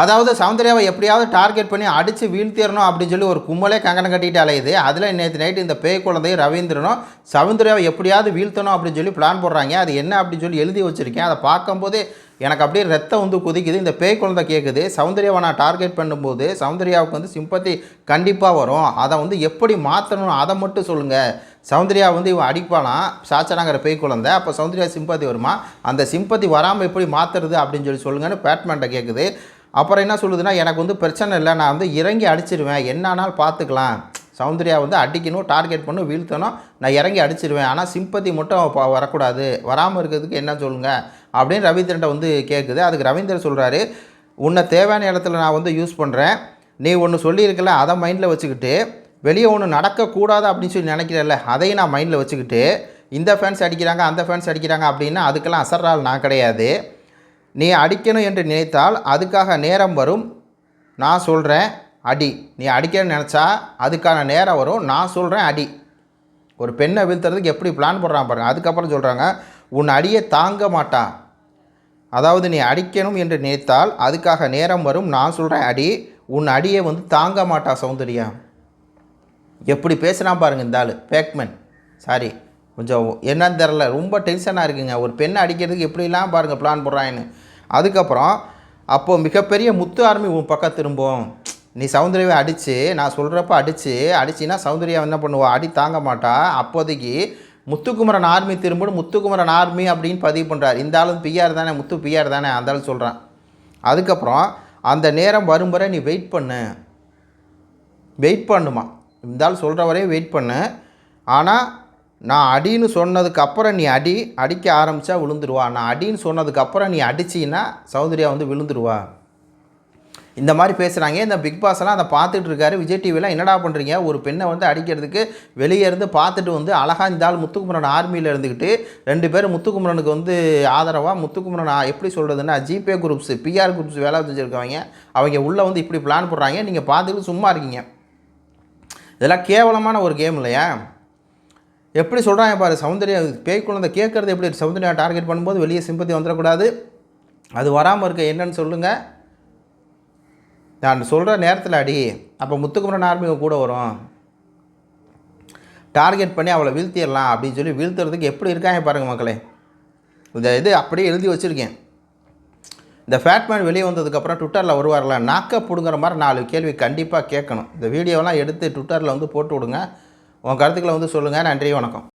அதாவது சௌந்தர்யாவை எப்படியாவது டார்கெட் பண்ணி அடித்து வீழ்த்திடணும் அப்படின்னு சொல்லி ஒரு கும்மலே கங்கணம் கட்டிட்டு அலையுது. அதில் நேற்று நைட்டு இந்த பேய் குழந்தையும் ரவீந்திரனும் சௌந்தர்யாவை எப்படியாவது வீழ்த்தணும் அப்படின்னு சொல்லி பிளான் போடுறாங்க. அது என்ன அப்படின்னு சொல்லி எழுதி வச்சுருக்கேன். அதை பார்க்கும்போது எனக்கு அப்படியே ரத்தம் வந்து குதிக்குது. இந்த பேய் குழந்தை கேட்குது சௌந்தர்யாவை நான் டார்கெட் பண்ணும்போது சௌந்தர்யாவுக்கு வந்து சிம்பத்தி கண்டிப்பாக வரும். அதை வந்து எப்படி மாற்றணும் அதை மட்டும் சொல்லுங்கள் சௌந்தர்யா வந்து இவன் அடிப்பானாம் சாச்சனாங்கிற பேய் குழந்தை. அப்போ சௌந்தர்யா சிம்பத்தி வருமா? அந்த சிம்பத்தி வராமல் எப்படி மாற்றுறது அப்படின்னு சொல்லி சொல்லுங்கன்னு பேட்மேண்ட்டை கேட்குது அப்புறம் என்ன சொல்லுதுன்னா எனக்கு வந்து பிரச்சனை இல்லை நான் வந்து இறங்கி அடிச்சிருவேன். என்னானாலும் பார்த்துக்கலாம். சௌந்தர்யா வந்து அடிக்கணும் டார்கெட் பண்ணணும் வீழ்த்தணும். நான் இறங்கி அடிச்சிருவேன். ஆனால் சிம்பத்தி மட்டும் வரக்கூடாது. வராமல் இருக்கிறதுக்கு என்ன சொல்லுங்கள் அப்படின்னு ரவீந்திரன்ட்ட வந்து கேட்குது அதுக்கு ரவீந்திரன் சொல்கிறாரு உன்னை தேவையான இடத்துல நான் வந்து யூஸ் பண்ணுறேன் நீ ஒன்று சொல்லியிருக்கல அதை மைண்டில் வச்சுக்கிட்டு வெளியே ஒன்று நடக்கக்கூடாது அப்படின்னு சொல்லி நினைக்கிறல்ல அதையும் நான் மைண்டில் வச்சுக்கிட்டு இந்த ஃபேன்ஸ் அடிக்கிறாங்க அந்த ஃபேன்ஸ் அடிக்கிறாங்க அப்படின்னா அதுக்கெல்லாம் அசர்றால் நான் கிடையாது. நீ அடிக்கணும் என்று நினைத்தால் அதுக்காக நேரம் வரும். நான் சொல்கிறேன் அடி. நீ அடிக்கணும்னு நினச்சா அதுக்கான நேரம் வரும். நான் சொல்கிறேன் அடி. ஒரு பெண்ணை வீழ்த்துறதுக்கு எப்படி பிளான் போடுறான் பாருங்க. அதுக்கப்புறம் சொல்கிறாங்க உன் அடியை தாங்க மாட்டா அதாவது நீ அடிக்கணும் என்று நினைத்தால் அதுக்காக நேரம் வரும். நான் சொல்கிறேன் அடி. உன் அடியை வந்து தாங்க மாட்டா சௌந்தர்யா. எப்படி பேசுகிறான் பாருங்க இந்த ஆள். பேக்மேன் சாரி கொஞ்சம் என்னன்னு தெரில ரொம்ப டென்ஷனாக இருக்குங்க. ஒரு பெண்ணை அடிக்கிறதுக்கு எப்படிலாம் பாருங்கள் பிளான் போடுறான்னு அதுக்கப்புறம் அப்போது மிகப்பெரிய முத்து ஆர்மி உன் பக்கம் திரும்பும். நீ சௌந்தர்யாவை அடித்து நான் சொல்கிறப்ப அடித்து அடிச்சின்னா சௌந்தர்யா என்ன பண்ணுவா? அடி தாங்க மாட்டா. அப்போதைக்கு முத்துக்குமரன் ஆர்மி திரும்பணும் முத்துக்குமரன் ஆர்மி அப்படின்னு பதிவு பண்ணுறார் இந்த ஆளும் பிஆர் தானே முத்து பிஆர் தானே அந்த ஆள் சொல்கிறான் அதுக்கப்புறம் அந்த நேரம் வரும் வரை நீ வெயிட் பண்ணு. வெயிட் பண்ணுமா. இந்த ஆள் சொல்கிற வரையும் வெயிட் பண்ணு. ஆனால் நான் அடின்னு சொன்னதுக்கு அப்புறம் நீ அடி அடிக்க ஆரம்பித்தா விழுந்துருவா. நான் அடின்னு சொன்னதுக்கு அப்புறம் நீ அடிச்சின்னா சௌந்தர்யா வந்து விழுந்துருவா. இந்த மாதிரி பேசுகிறாங்க இந்த பிக் பாஸ்லாம் அதை பார்த்துட்டு இருக்காரு. விஜய் டிவிலாம் என்னடா பண்ணுறீங்க ஒரு பெண்ணை வந்து அடிக்கிறதுக்கு வெளியே இருந்து பார்த்துட்டு வந்து அழகாக இந்த ஆள் முத்துக்குமரன் ஆர்மியில் இருந்துக்கிட்டு ரெண்டு பேரும் முத்துக்குமரனுக்கு வந்து ஆதரவாக முத்துக்குமரன் எப்படி சொல்கிறதுன்னா ஜிபே குரூப்ஸ் பிஆர் குரூப்ஸ் வேலை வச்சுருக்கவங்க அவங்க உள்ளே வந்து இப்படி பிளான் போடுறாங்க. நீங்கள் பார்த்துட்டு சும்மா இருக்கீங்க. இதெல்லாம் கேவலமான ஒரு கேம் இல்லையா? எப்படி சொல்கிறாங்க பாரு சௌந்தர்யா பேய் குழந்தை கேட்குறது எப்படி சௌந்தர்யா டார்கெட் பண்ணும்போது வெளியே சிம்பத்தி வந்துடக்கூடாது? அது வராமல் இருக்க என்னன்னு சொல்லுங்கள் நான் சொல்கிற நேரத்தில் அடி அப்போ முத்துக்குமரன் ஆர்மி கூட வரும். டார்கெட் பண்ணி அவளை வீழ்த்திடலாம் அப்படின்னு சொல்லி வீழ்த்துறதுக்கு எப்படி இருக்காங்க பாருங்கள் மக்களே. இந்த இது அப்படியே எழுதி வச்சுருக்கேன். இந்த ஃபேட்மேன் வெளியே வந்ததுக்கப்புறம் ட்விட்டரில் வருவார்ல நாக்க பிடுங்குற மாதிரி நாலு கேள்வி கண்டிப்பாக கேட்கணும். இந்த வீடியோலாம் எடுத்து ட்விட்டரில் வந்து போட்டு விடுங்க. உங்கள் கருத்துக்களை வந்து சொல்லுங்கள் நன்றி வணக்கம்.